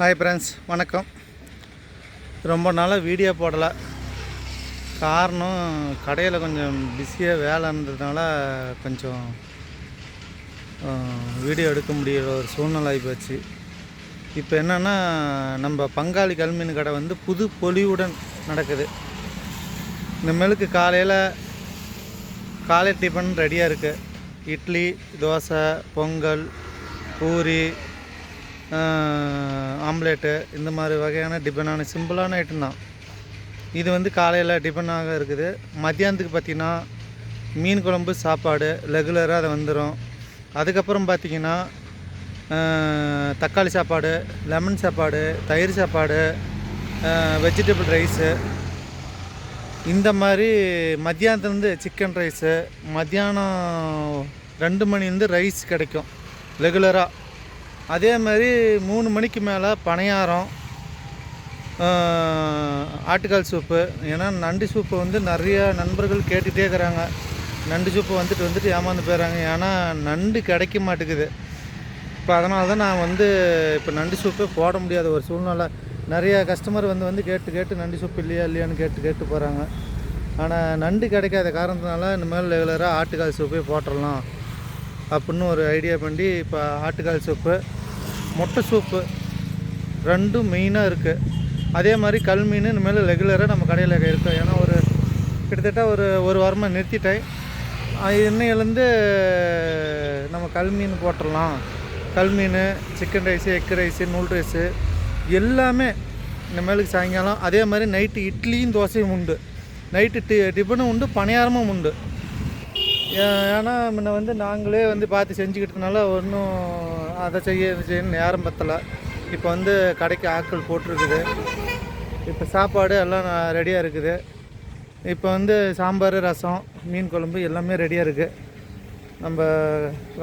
Hi friends வணக்கம். ரொம்ப நாளாக வீடியோ போடலை. காரணம் கடையில் கொஞ்சம் பிஸியாக வேலை இருந்ததுனால கொஞ்சம் வீடியோ எடுக்க முடியல ஒரு சூழ்நிலை ஆகிப்போச்சு இப்போ என்னென்னா நம்ம பங்காளி கல்மீன் கடை வந்து புது பொலிவுடன் நடக்குது. இந்த மேலுக்கு காலையில் காலை டிஃபன் ரெடியாக இருக்குது இட்லி தோசை பொங்கல் பூரி ஆம்லேட்டு இந்த மாதிரி வகையான டிஃபனான சிம்பிளான ஐட்டம் தான். இது வந்து காலையில் டிஃபனாக இருக்குது. மத்தியானத்துக்கு பார்த்திங்கன்னா மீன் குழம்பு சாப்பாடு ரெகுலராக அது வந்துடும் அதுக்கப்புறம் பார்த்திங்கன்னா தக்காளி சாப்பாடு லெமன் சாப்பாடு தயிர் சாப்பாடு வெஜிடபிள் ரைஸு இந்த மாதிரி மத்தியானத்துலேருந்து சிக்கன் ரைஸு மத்தியானம் ரெண்டு மணிலேருந்து ரைஸ் கிடைக்கும். ரெகுலராக அதே மாதிரி மூணு மணிக்கு மேலே பணியாரம் ஆட்டுக்கால் சூப்பு. ஏன்னா நண்டு சூப்பு வந்து நிறைய நண்பர்கள் கேட்டுகிட்டே இருக்கிறாங்க. நண்டு சூப்பு வந்துட்டு வந்துட்டு ஏமாந்து போயிடுறாங்க ஏன்னா நண்டு கிடைக்க மாட்டேங்குது. இப்போ அதனால தான் நான் வந்து இப்போ நண்டு சூப்பே போட முடியாத ஒரு சூழ்நிலை. நிறைய கஸ்டமர் வந்து வந்து கேட்டு கேட்டு நண்டு சூப்பு இல்லையா இல்லையான்னு கேட்டு கேட்டு போகிறாங்க ஆனால் நண்டு கிடைக்காத காரணத்தினால இனிமேல் ரெகுலராக ஆட்டுக்கால் சூப்பே போட்டுடலாம் அப்படின்னு ஒரு ஐடியா பண்ணி இப்போ ஆட்டுக்கால் சூப்பு முட்டை சூப்பு ரெண்டும் மெயினாக இருக்குது அதே மாதிரி கல் மீன் இனிமேல் ரெகுலராக நம்ம கடையில் இருக்கும். ஏன்னா ஒரு கிட்டத்தட்ட ஒரு ஒரு வாரமாக நிறுத்திட்டேன். இன்னையிலேருந்து நம்ம கல் மீன் போட்டுடலாம். கல் மீன் chicken rice egg rice noodle rice எல்லாமே இனிமேலுக்கு சாயங்காலம். அதே மாதிரி நைட்டு இட்லியும் தோசையும் உண்டு. நைட்டு டி டிஃபனும் உண்டு பணியாரமும் உண்டு. ஏன்னா முன்ன வந்து நாங்களே வந்து பார்த்து செஞ்சுக்கிட்டதுனால ஒன்றும் அதை செய்ய இது நேரம் பத்தலை. இப்போ வந்து கடைக்கு ஆட்கள் போட்டிருக்குது. இப்போ சாப்பாடு எல்லாம் ரெடியாக இருக்குது. இப்போ வந்து சாம்பார் ரசம் மீன் குழம்பு எல்லாமே ரெடியாக இருக்குது நம்ம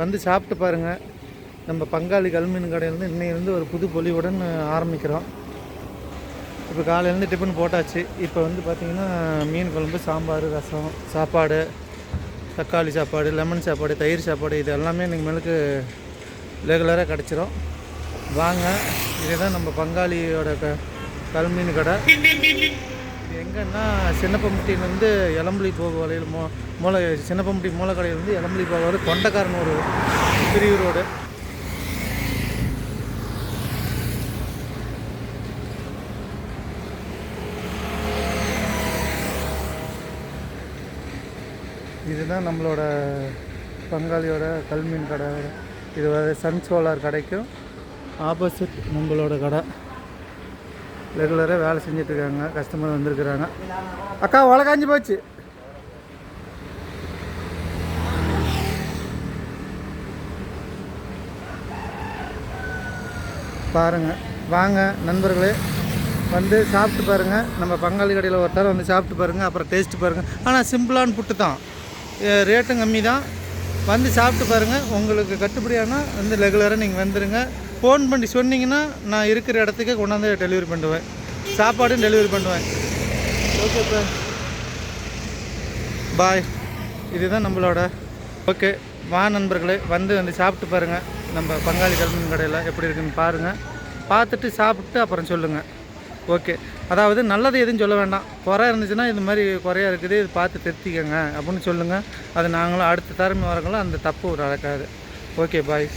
வந்து சாப்பிட்டு பாருங்கள் நம்ம பங்காளி கல்மீன் கடையிலேருந்து இன்னையிலேருந்து ஒரு புது பொலிவுடன் ஆரம்பிக்கிறோம். இப்போ காலையிலேருந்து டிஃபன் போட்டாச்சு. இப்போ வந்து பார்த்திங்கன்னா மீன் குழம்பு சாம்பார் ரசம் சாப்பாடு தக்காளி சாப்பாடு லெமன் சாப்பாடு தயிர் சாப்பாடு இது எல்லாமே இன்றைக்கு மேலுக்கு ரெகுலராக கிடச்சிரும். வாங்க இதுதான் நம்ம பங்காளியோட க கல்மீன் கடை. எங்கன்னா சின்னப்பம்பட்டியிலேருந்து எலம்புலி போக வழியில் மோ மூளை சின்னப்பம்பட்டி மூலக்கடையிலேருந்து எலம்புலி போக வரை கொண்டக்காரன் ஒரு பிரிவு ரோடு. இதுதான் நம்மளோட பங்காளியோட கல்மீன் கடை. இது வந்து சன் சோலார் கடைக்கும் ஆப்போசிட் நம்மளோட கடை. ரெகுலராக வேலை செஞ்சிட்ருக்காங்க கஸ்டமர் வந்திருக்கிறாங்க. அக்கா உலகாஞ்சி போச்சு. பாருங்கள் வாங்க நண்பர்களே. வந்து சாப்பிட்டு பாருங்கள் நம்ம பங்காளி கடையில் ஒருத்தர் வந்து சாப்பிட்டு பாருங்கள் அப்புறம் டேஸ்ட்டு பாருங்கள் ஆனால் சிம்பிளான புட்டு தான். ரேட்டும் கம்மி தான் வந்து சாப்பிட்டு பாருங்கள் உங்களுக்கு கட்டுப்படியானால் வந்து ரெகுலராக நீங்கள் வந்துடுங்க ஃபோன் பண்ணி சொன்னீங்கன்னா நான் இருக்கிற இடத்துக்கு கொண்டாந்து டெலிவரி பண்ணுவேன். சாப்பாடும் டெலிவரி பண்ணுவேன். ஓகே சார் பாய் இதுதான் நம்மளோட ஓகே. வா நண்பர்களே வந்து வந்து சாப்பிட்டு பாருங்கள் நம்ம பங்காளி கல்வி கடையில் எப்படி இருக்குன்னு பாருங்கள் பார்த்துட்டு சாப்பிட்டு அப்புறம் சொல்லுங்கள் ஓகே. அதாவது நல்லது எதுவும் சொல்ல வேண்டாம். குறை இருந்துச்சுன்னா இது மாதிரி குறையா இருக்குது இது பார்த்து திருத்திக்கங்க அப்படின்னு சொல்லுங்கள் அது நாங்களும் அடுத்த தரமை வரங்களும் அந்த தப்பு நடக்காது ஓகே பாய்